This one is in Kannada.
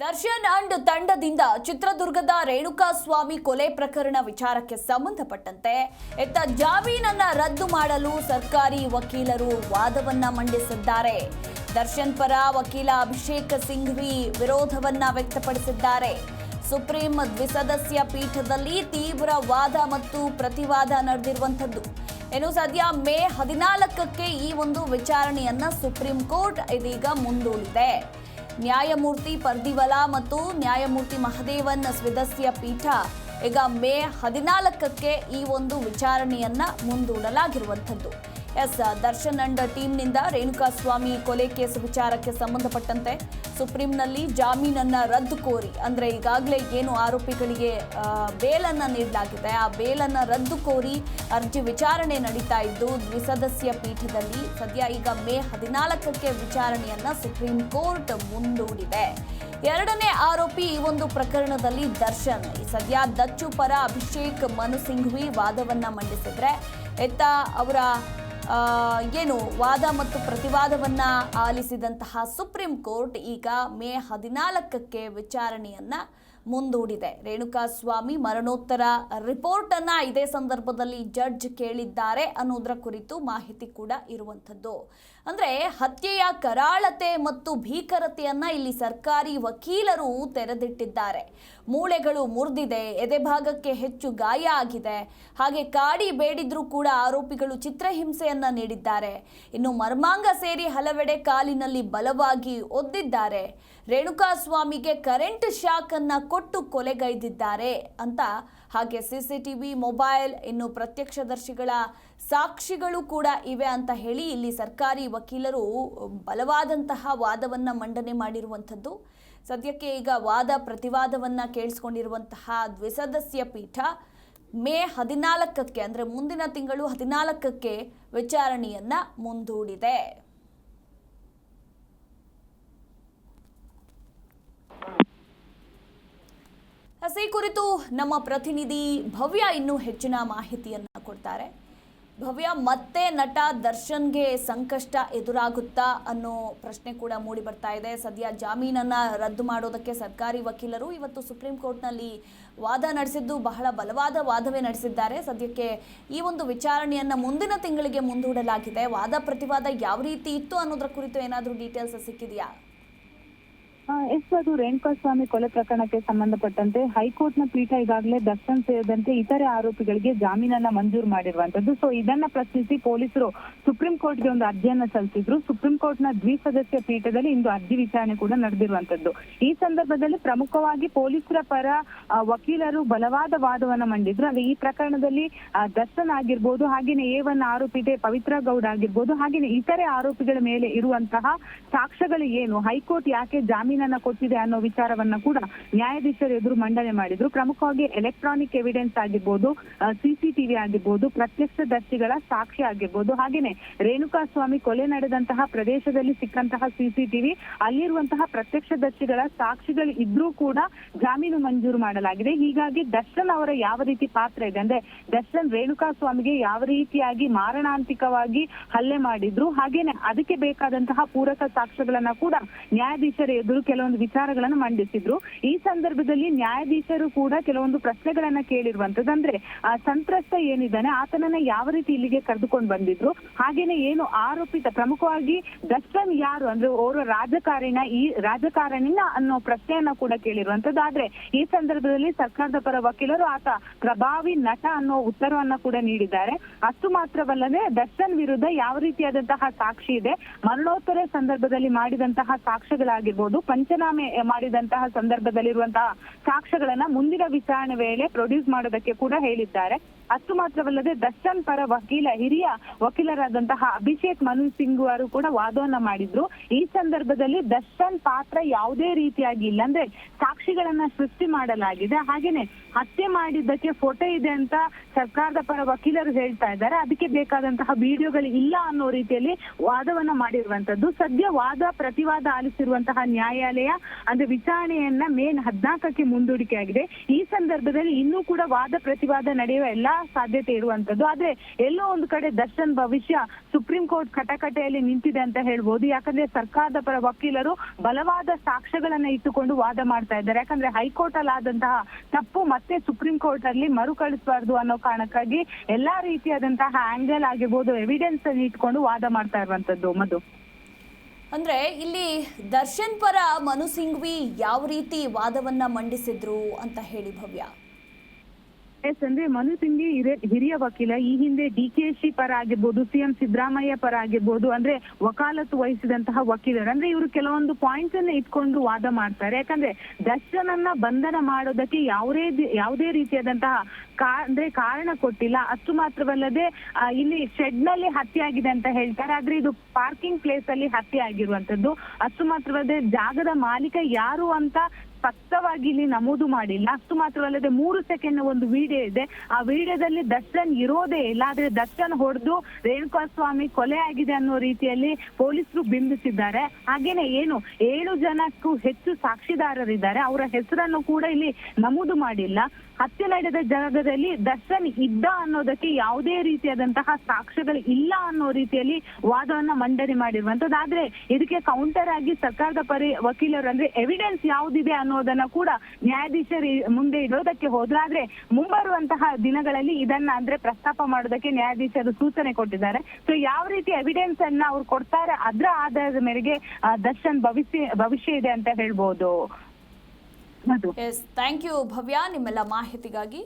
ದರ್ಶನ್ ಅಂಡ್ ತಂಡದಿಂದ ಚಿತ್ರದುರ್ಗದ ರೇಣುಕಾಸ್ವಾಮಿ ಕೊಲೆ ಪ್ರಕರಣ ವಿಚಾರಕ್ಕೆ ಸಂಬಂಧಪಟ್ಟಂತೆ ಇತ್ತ ಜಾಮೀನನ್ನ ರದ್ದು ಮಾಡಲು ಸರ್ಕಾರಿ ವಕೀಲರು ವಾದವನ್ನ ಮಂಡಿಸಿದ್ದಾರೆ. ದರ್ಶನ್ ಪರ ವಕೀಲ ಅಭಿಷೇಕ್ ಸಿಂಘ್ವಿ ವಿರೋಧವನ್ನ ವ್ಯಕ್ತಪಡಿಸಿದ್ದಾರೆ. ಸುಪ್ರೀಂ ದ್ವಿಸದಸ್ಯ ಪೀಠದಲ್ಲಿ ತೀವ್ರ ವಾದ ಮತ್ತು ಪ್ರತಿವಾದ ನಡೆದಿರುವಂಥದ್ದು. ಇನ್ನು ಸದ್ಯ ಮೇ ಹದಿನಾಲ್ಕಕ್ಕೆ ಈ ಒಂದು ವಿಚಾರಣೆಯನ್ನ ಸುಪ್ರೀಂ ಕೋರ್ಟ್ ಇದೀಗ ಮುಂದೂಡಿದೆ. ನ್ಯಾಯಮೂರ್ತಿ ಪರ್ದಿವಲಾ ಮತ್ತು ನ್ಯಾಯಮೂರ್ತಿ ಮಹದೇವನ್ ಸದಸ್ಯ ಪೀಠ. ಈಗ ಮೇ ಹದಿನಾಲ್ಕಕ್ಕೆ ಈ ಒಂದು ವಿಚಾರಣೆಯನ್ನ ಮುಂದೂಡಲಾಗಿರುವಂಥದ್ದು. ಎಸ್, ದರ್ಶನ್ ಅಂಡ್ ಟೀಮ್ನಿಂದ ರೇಣುಕಾಸ್ವಾಮಿ ಕೊಲೆ ಕೇಸ್ ವಿಚಾರಕ್ಕೆ ಸಂಬಂಧಪಟ್ಟಂತೆ ಸುಪ್ರೀಂನಲ್ಲಿ ಜಾಮೀನನ್ನ ರದ್ದು ಕೋರಿ. ಅಂದ್ರೆ ಈಗಾಗಲೇ ಏನು ಆರೋಪಿಗಳಿಗೆ ಬೇಲನ್ನ ನೀಡಲಾಗಿದೆ. ಆ ಬೇಲನ್ನ ರದ್ದು ಕೋರಿ ಅರ್ಜಿ ವಿಚಾರಣೆ ನಡೀತಾ ಇದ್ದು, ದ್ವಿಸದಸ್ಯ ಪೀಠದಲ್ಲಿ ಸದ್ಯ ಈಗ ಮೇ ಹದಿನಾಲ್ಕಕ್ಕೆ ವಿಚಾರಣೆಯನ್ನ ಸುಪ್ರೀಂ ಕೋರ್ಟ್ ಮುಂದೂಡಿದೆ. ಎರಡನೇ ಆರೋಪಿ ಈ ಒಂದು ಪ್ರಕರಣದಲ್ಲಿ ದರ್ಶನ್. ಸದ್ಯ ದಚ್ಚು ಪರ ಅಭಿಷೇಕ್ ಮನು ಸಿಂಘ್ವಿ ವಾದವನ್ನ ಮಂಡಿಸಿದ್ರೆ, ಎತ್ತ ಅವರ ಏನು ವಾದ ಮತ್ತು ಪ್ರತಿವಾದವನ್ನ ಆಲಿಸಿದಂತಹ ಸುಪ್ರೀಂ ಕೋರ್ಟ್ ಈಗ ಮೇ ಹದಿನಾಲ್ಕಕ್ಕೆ ವಿಚಾರಣೆಯನ್ನ ಮುಂದೂಡಿದೆ. ರೇಣುಕಾಸ್ವಾಮಿ ಮರಣೋತ್ತರ ರಿಪೋರ್ಟ್ ಅನ್ನ ಇದೇ ಸಂದರ್ಭದಲ್ಲಿ ಜಡ್ಜ್ ಕೇಳಿದ್ದಾರೆ ಅನ್ನೋದರ ಕುರಿತು ಮಾಹಿತಿ ಕೂಡ ಇರುವಂಥದ್ದು. ಅಂದ್ರೆ ಹತ್ಯೆಯ ಕರಾಳತೆ ಮತ್ತು ಭೀಕರತೆಯನ್ನ ಇಲ್ಲಿ ಸರ್ಕಾರಿ ವಕೀಲರು ತೆರೆದಿಟ್ಟಿದ್ದಾರೆ. ಮೂಳೆಗಳು ಮುರಿದಿದೆ ಎದೆಭಾಗಕ್ಕೆ ಹೆಚ್ಚು ಗಾಯ ಆಗಿದೆ. ಹಾಗೆ ಕಾಡಿ ಬೇಡಿದ್ರೂ ಕೂಡ ಆರೋಪಿಗಳು ಚಿತ್ರಹಿಂಸೆಯನ್ನ ನೀಡಿದ್ದಾರೆ. ಇನ್ನು ಮರ್ಮಾಂಗ ಸೇರಿ ಹಲವೆಡೆ ಕಾಲಿನಲ್ಲಿ ಬಲವಾಗಿ ಒದ್ದಿದ್ದಾರೆ. ರೇಣುಕಾಸ್ವಾಮಿಗೆ ಕರೆಂಟ್ ಶಾಕ್ ಅನ್ನ ಕೊಟ್ಟು ಕೊಲೆಗೈದಿದ್ದಾರೆ ಅಂತ ಹಾಗೆ ಸಿಸಿಟಿವಿ, ಮೊಬೈಲ್, ಇನ್ನು ಪ್ರತ್ಯಕ್ಷದರ್ಶಿಗಳ ಸಾಕ್ಷಿಗಳು ಕೂಡ ಇವೆ ಅಂತ ಹೇಳಿ ಇಲ್ಲಿ ಸರ್ಕಾರಿ ವಕೀಲರು ಬಲವಾದಂತಹ ವಾದವನ್ನು ಮಂಡನೆ ಮಾಡಿರುವಂಥದ್ದು. ಸದ್ಯಕ್ಕೆ ಈಗ ವಾದ ಪ್ರತಿವಾದವನ್ನು ಕೇಳಿಸ್ಕೊಂಡಿರುವಂತಹ ದ್ವಿಸದಸ್ಯ ಪೀಠ ಮೇ ಹದಿನಾಲ್ಕಕ್ಕೆ, ಅಂದರೆ ಮುಂದಿನ ತಿಂಗಳು ಹದಿನಾಲ್ಕಕ್ಕೆ ವಿಚಾರಣೆಯನ್ನು ಮುಂದೂಡಿದೆ. ಈ ಕುರಿತು ನಮ್ಮ ಪ್ರತಿನಿಧಿ ಭವ್ಯ ಇನ್ನೂ ಹೆಚ್ಚಿನ ಮಾಹಿತಿಯನ್ನ ಕೊಡ್ತಾರೆ. ಭವ್ಯ, ಮತ್ತೆ ನಟ ದರ್ಶನ್ಗೆ ಸಂಕಷ್ಟ ಎದುರಾಗುತ್ತಾ ಅನ್ನೋ ಪ್ರಶ್ನೆ ಕೂಡ ಮೂಡಿ ಬರ್ತಾ ಇದೆ. ಸದ್ಯ ಜಾಮೀನನ್ನ ರದ್ದು ಮಾಡೋದಕ್ಕೆ ಸರ್ಕಾರಿ ವಕೀಲರು ಇವತ್ತು ಸುಪ್ರೀಂ ಕೋರ್ಟ್ನಲ್ಲಿ ವಾದ ನಡೆಸಿದ್ದು, ಬಹಳ ಬಲವಾದ ವಾದವೇ ನಡೆಸಿದ್ದಾರೆ. ಸದ್ಯಕ್ಕೆ ಈ ಒಂದು ವಿಚಾರಣೆಯನ್ನ ಮುಂದಿನ ತಿಂಗಳಿಗೆ ಮುಂದೂಡಲಾಗಿದೆ. ವಾದ ಪ್ರತಿವಾದ ಯಾವ ರೀತಿ ಇತ್ತು ಅನ್ನೋದ್ರ ಕುರಿತು ಏನಾದರೂ ಡೀಟೇಲ್ಸ್ ಸಿಕ್ಕಿದೆಯಾ? ಎಸ್ ಅದು ರೇಣುಕಾಸ್ವಾಮಿ ಕೊಲೆ ಪ್ರಕರಣಕ್ಕೆ ಸಂಬಂಧಪಟ್ಟಂತೆ ಹೈಕೋರ್ಟ್ನ ಪೀಠ ಈಗಾಗಲೇ ದರ್ಶನ್ ಸೇರಿದಂತೆ ಇತರೆ ಆರೋಪಿಗಳಿಗೆ ಜಾಮೀನನ್ನ ಮಂಜೂರು ಮಾಡಿರುವಂತದ್ದು ಸೊ ಇದನ್ನ ಪ್ರಶ್ನಿಸಿ ಪೊಲೀಸರು ಸುಪ್ರೀಂ ಕೋರ್ಟ್ಗೆ ಒಂದು ಅರ್ಜಿಯನ್ನ ಸಲ್ಲಿಸಿದ್ರು. ಸುಪ್ರೀಂ ಕೋರ್ಟ್ನ ದ್ವಿಸದಸ್ಯ ಪೀಠದಲ್ಲಿ ಇಂದು ಅರ್ಜಿ ವಿಚಾರಣೆ ಕೂಡ ನಡೆದಿರುವಂತದ್ದು ಈ ಸಂದರ್ಭದಲ್ಲಿ ಪ್ರಮುಖವಾಗಿ ಪೊಲೀಸರ ಪರ ವಕೀಲರು ಬಲವಾದ ವಾದವನ್ನ ಮಂಡಿದ್ರು. ಅಂದ್ರೆ ಈ ಪ್ರಕರಣದಲ್ಲಿ ದರ್ಶನ್ ಆಗಿರ್ಬೋದು, ಹಾಗೇನೆ ಎ ಒನ್ ಆರೋಪಿ ಇದೆ ಪವಿತ್ರ ಗೌಡ ಆಗಿರ್ಬೋದು, ಹಾಗೇನೆ ಇತರೆ ಆರೋಪಿಗಳ ಮೇಲೆ ಇರುವಂತಹ ಸಾಕ್ಷ್ಯಗಳು ಏನು? ಹೈಕೋರ್ಟ್ ಯಾಕೆ ಜಾಮೀನನ್ನ ಕೊಟ್ಟಿದೆ ಅನ್ನೋ ವಿಚಾರವನ್ನ ಕೂಡ ನ್ಯಾಯಾಧೀಶರು ಎದುರು ಮಂಡನೆ ಮಾಡಿದ್ರು. ಪ್ರಮುಖವಾಗಿ ಎಲೆಕ್ಟ್ರಾನಿಕ್ ಎವಿಡೆನ್ಸ್ ಆಗಿರ್ಬೋದು ಸಿಸಿಟಿವಿ ಆಗಿರ್ಬೋದು ಪ್ರತ್ಯಕ್ಷದರ್ಶಿಗಳ ಸಾಕ್ಷಿ ಆಗಿರ್ಬೋದು. ಹಾಗೇನೆ ರೇಣುಕಾ ಸ್ವಾಮಿ ಕೊಲೆ ನಡೆದಂತಹ ಪ್ರದೇಶದಲ್ಲಿ ಸಿಕ್ಕಂತಹ ಸಿಸಿಟಿವಿ ಅಲ್ಲಿರುವಂತಹ ಪ್ರತ್ಯಕ್ಷದರ್ಶಿಗಳ ಸಾಕ್ಷಿಗಳು ಇದ್ರೂ ಕೂಡ ಜಾಮೀನು ಮಂಜೂರು ಮಾಡಲಾಗಿದೆ. ಹೀಗಾಗಿ ದರ್ಶನ್ ಅವರ ಯಾವ ರೀತಿ ಪಾತ್ರ ಇದೆ ಅಂದ್ರೆ, ದರ್ಶನ್ ರೇಣುಕಾ ಸ್ವಾಮಿಗೆ ಯಾವ ರೀತಿಯಾಗಿ ಮಾರಣಾಂತಿಕವಾಗಿ ಹಲ್ಲೆ ಮಾಡಿದ್ರು, ಹಾಗೇನೆ ಅದಕ್ಕೆ ಬೇಕಾದಂತಹ ಪೂರಕ ಸಾಕ್ಷ್ಯಗಳನ್ನ ಕೂಡ ನ್ಯಾಯಾಧೀಶರ ಎದುರು ಕೆಲವೊಂದು ವಿಚಾರಗಳನ್ನ ಮಂಡಿಸಿದ್ರು. ಈ ಸಂದರ್ಭದಲ್ಲಿ ನ್ಯಾಯಾಧೀಶರು ಕೂಡ ಕೆಲವೊಂದು ಪ್ರಶ್ನೆಗಳನ್ನ ಕೇಳಿರುವಂತದ್ದು. ಅಂದ್ರೆ, ಆ ಸಂತ್ರಸ್ತ ಏನಿದ್ದಾನೆ, ಆತನನ್ನ ಯಾವ ರೀತಿ ಇಲ್ಲಿಗೆ ಕರೆದುಕೊಂಡು ಬಂದಿದ್ರು? ಹಾಗೇನೆ ಏನು ಆರೋಪಿತ, ಪ್ರಮುಖವಾಗಿ ದರ್ಶನ್ ಯಾರು? ಅಂದ್ರೆ, ಓರ್ವ ರಾಜಕಾರಣ, ಈ ರಾಜಕಾರಣಿನ ಅನ್ನೋ ಪ್ರಶ್ನೆಯನ್ನ ಕೂಡ ಕೇಳಿರುವಂತದ್ದು. ಆದ್ರೆ, ಈ ಸಂದರ್ಭದಲ್ಲಿ ಸರ್ಕಾರದ ಪರ ವಕೀಲರು ಆತ ಪ್ರಭಾವಿ ನಟ ಅನ್ನೋ ಉತ್ತರವನ್ನ ಕೂಡ ನೀಡಿದ್ದಾರೆ. ಅಷ್ಟು ಮಾತ್ರವಲ್ಲದೆ ದರ್ಶನ್ ವಿರುದ್ಧ ಯಾವ ರೀತಿಯಾದಂತಹ ಸಾಕ್ಷಿ ಇದೆ? ಮರಣೋತ್ತರ ಸಂದರ್ಭದಲ್ಲಿ ಮಾಡಿದಂತಹ ಸಾಕ್ಷ್ಯಗಳಾಗಿರ್ಬೋದು ಪಂಚನಾಮೆ ಮಾಡಿದಂತಹ ಸಂದರ್ಭದಲ್ಲಿರುವಂತಹ ಸಾಕ್ಷ್ಯಗಳನ್ನ ಮುಂದಿನ ವಿಚಾರಣೆ ವೇಳೆ ಪ್ರೊಡ್ಯೂಸ್ ಮಾಡೋದಕ್ಕೆ ಕೂಡ ಹೇಳಿದ್ದಾರೆ. ಅಷ್ಟು ಮಾತ್ರವಲ್ಲದೆ ದರ್ಶನ್ ಪರ ವಕೀಲ, ಹಿರಿಯ ವಕೀಲರಾದಂತಹ ಅಭಿಷೇಕ್ ಮನು ಸಿಂಗ್ ಅವರು ಕೂಡ ವಾದವನ್ನ ಮಾಡಿದ್ರು. ಈ ಸಂದರ್ಭದಲ್ಲಿ ದರ್ಶನ್ ಪಾತ್ರ ಯಾವುದೇ ರೀತಿಯಾಗಿ ಇಲ್ಲ. ಅಂದ್ರೆ ಸಾಕ್ಷಿಗಳನ್ನ ಸೃಷ್ಟಿ ಮಾಡಲಾಗಿದೆ. ಹಾಗೇನೆ ಹತ್ಯೆ ಮಾಡಿದ್ದಕ್ಕೆ ಫೋಟೋ ಇದೆ ಅಂತ ಸರ್ಕಾರದ ಪರ ವಕೀಲರು ಹೇಳ್ತಾ ಇದ್ದಾರೆ. ಅದಕ್ಕೆ ಬೇಕಾದಂತಹ ವಿಡಿಯೋಗಳು ಇಲ್ಲ ಅನ್ನೋ ರೀತಿಯಲ್ಲಿ ವಾದವನ್ನ ಮಾಡಿರುವಂತದ್ದು. ಸದ್ಯ ವಾದ ಪ್ರತಿವಾದ ಆಲಿಸಿರುವಂತಹ ನ್ಯಾಯಾಲಯ ಅಂದ್ರೆ ವಿಚಾರಣೆಯನ್ನ ಮೇನ್ ಹದಿನಾಲ್ಕಕ್ಕೆ ಮುಂದೂಡಿಕೆ ಆಗಿದೆ ಈ ಸಂದರ್ಭದಲ್ಲಿ ಇನ್ನೂ ಕೂಡ ವಾದ ಪ್ರತಿವಾದ ನಡೆಯುವ ಎಲ್ಲಾ ಸಾಧ್ಯತೆ ಇರುವಂತದ್ದು. ಆದ್ರೆ ಎಲ್ಲೋ ಒಂದು ಕಡೆ ದರ್ಶನ್ ಭವಿಷ್ಯ ಸುಪ್ರೀಂ ಕೋರ್ಟ್ ಕಟಕಟೆಯಲ್ಲಿ ನಿಂತಿದೆ ಅಂತ ಹೇಳ್ಬೋದು. ಯಾಕಂದ್ರೆ ಸರ್ಕಾರದ ಪರ ವಕೀಲರು ಬಲವಾದ ಸಾಕ್ಷ್ಯಗಳನ್ನ ಇಟ್ಟುಕೊಂಡು ವಾದ ಮಾಡ್ತಾ ಇದ್ದಾರೆ. ಯಾಕಂದ್ರೆ ಹೈಕೋರ್ಟ್ ಅಲ್ಲಿ ಆದಂತಹ ತಪ್ಪು ಮತ್ತೆ ಸುಪ್ರೀಂ ಕೋರ್ಟ್ ಅಲ್ಲಿ ಮರುಕಳಿಸಬಾರ್ದು ಅನ್ನೋ ಕಾರಣಕ್ಕಾಗಿ ಎಲ್ಲಾ ರೀತಿಯಾದಂತಹ ಆಂಗಲ್ ಆಗಿರ್ಬೋದು ಎವಿಡೆನ್ಸ್ ಅನ್ನು ಇಟ್ಕೊಂಡು ವಾದ ಮಾಡ್ತಾ ಇರುವಂತದ್ದು ಮಧು. ಅಂದ್ರೆ ಇಲ್ಲಿ ದರ್ಶನ್ ಪರ ಮನು ಸಿಂಘ್ವಿ ಯಾವ ರೀತಿ ವಾದವನ್ನ ಮಂಡಿಸಿದ್ರು ಅಂತ ಹೇಳಿ ಭವ್ಯ. ಎಸ್ ಅಂದ್ರೆ ಮನು ಸಿಂಘಿ ಹಿರಿಯ- ವಕೀಲ, ಈ ಹಿಂದೆ ಡಿ ಕೆ ಶಿ ಪರ ಆಗಿರ್ಬೋದು ಸಿಎಂ ಸಿದ್ದರಾಮಯ್ಯ ಪರ ಆಗಿರ್ಬೋದು, ಅಂದ್ರೆ ವಕಾಲತ್ತು ವಹಿಸಿದಂತಹ ವಕೀಲರು. ಅಂದ್ರೆ ಇವರು ಕೆಲವೊಂದು ಪಾಯಿಂಟ್ಸ್ ಅನ್ನ ಇಟ್ಕೊಂಡು ವಾದ ಮಾಡ್ತಾರೆ. ಯಾಕಂದ್ರೆ ದರ್ಶನನ್ನ ಬಂಧನ ಮಾಡೋದಕ್ಕೆ ಯಾವುದೇ ಯಾವುದೇ ರೀತಿಯಾದಂತಹ ಅಂದ್ರೆ ಕಾರಣ ಕೊಟ್ಟಿಲ್ಲ. ಅಷ್ಟು ಮಾತ್ರವಲ್ಲದೆ ಇಲ್ಲಿ ಶೆಡ್ನಲ್ಲಿ ಹತ್ಯೆ ಆಗಿದೆ ಅಂತ ಹೇಳ್ತಾರೆ. ಆದ್ರೆ ಇದು ಪಾರ್ಕಿಂಗ್ ಪ್ಲೇಸ್ ಅಲ್ಲಿ ಹತ್ಯೆ ಆಗಿರುವಂತದ್ದು. ಅಷ್ಟು ಮಾತ್ರವಲ್ಲದೆ ಜಾಗದ ಮಾಲೀಕ ಯಾರು ಅಂತ ಸ್ಪಷ್ಟವಾಗಿ ಇಲ್ಲಿ ನಮೂದು ಮಾಡಿಲ್ಲ. ಅಷ್ಟು ಮಾತ್ರವಲ್ಲದೆ ಮೂರು ಸೆಕೆಂಡ್ ಒಂದು ವಿಡಿಯೋ ಇದೆ. ಆ ವಿಡಿಯೋದಲ್ಲಿ ದರ್ಶನ್ ಇರೋದೇ ಇಲ್ಲ. ಆದ್ರೆ ದರ್ಶನ್ ಹೊಡೆದು ರೇಣುಕಾ ಸ್ವಾಮಿ ಕೊಲೆ ಆಗಿದೆ ಅನ್ನೋ ರೀತಿಯಲ್ಲಿ ಪೊಲೀಸರು ಬಿಂಬಿಸಿದ್ದಾರೆ. ಹಾಗೇನೆ ಏನು, ಏಳು ಜನಕ್ಕೂ ಹೆಚ್ಚು ಸಾಕ್ಷಿದಾರರಿದ್ದಾರೆ. ಅವರ ಹೆಸರನ್ನು ಕೂಡ ಇಲ್ಲಿ ನಮೂದು ಮಾಡಿಲ್ಲ. ಹತ್ಯೆ ನಡೆದ ಜಾಗದಲ್ಲಿ ದರ್ಶನ್ ಇದ್ದ ಅನ್ನೋದಕ್ಕೆ ಯಾವುದೇ ರೀತಿಯಾದಂತಹ ಸಾಕ್ಷ್ಯಗಳು ಇಲ್ಲ ಅನ್ನೋ ರೀತಿಯಲ್ಲಿ ವಾದವನ್ನ ಮಂಡನೆ ಮಾಡಿರುವಂತದ್ದು. ಆದ್ರೆ ಇದಕ್ಕೆ ಕೌಂಟರ್ ಆಗಿ ಸರ್ಕಾರದ ಪರಿ ವಕೀಲರು ಅಂದ್ರೆ ಎವಿಡೆನ್ಸ್ ಯಾವ್ದಿದೆ ಅನ್ನೋದನ್ನ ಕೂಡ ನ್ಯಾಯಾಧೀಶರು ಮುಂದೆ ಇಡೋದಕ್ಕೆ ಹೋದ್ರಾದ್ರೆ ಮುಂಬರುವಂತಹ ದಿನಗಳಲ್ಲಿ ಇದನ್ನ ಅಂದ್ರೆ ಪ್ರಸ್ತಾಪ ಮಾಡೋದಕ್ಕೆ ನ್ಯಾಯಾಧೀಶರು ಸೂಚನೆ ಕೊಟ್ಟಿದ್ದಾರೆ. ಸೊ ಯಾವ ರೀತಿ ಎವಿಡೆನ್ಸ್ ಅನ್ನ ಅವ್ರು ಕೊಡ್ತಾರೆ, ಅದ್ರ ಆಧಾರದ ಮೇರೆಗೆ ದರ್ಶನ್ ಭವಿಷ್ಯ ಭವಿಷ್ಯ ಇದೆ ಅಂತ ಹೇಳ್ಬೋದು. Thank you Bhavya. ನಿಮ್ಮೆಲ್ಲ ಮಾಹಿತಿಗಾಗಿ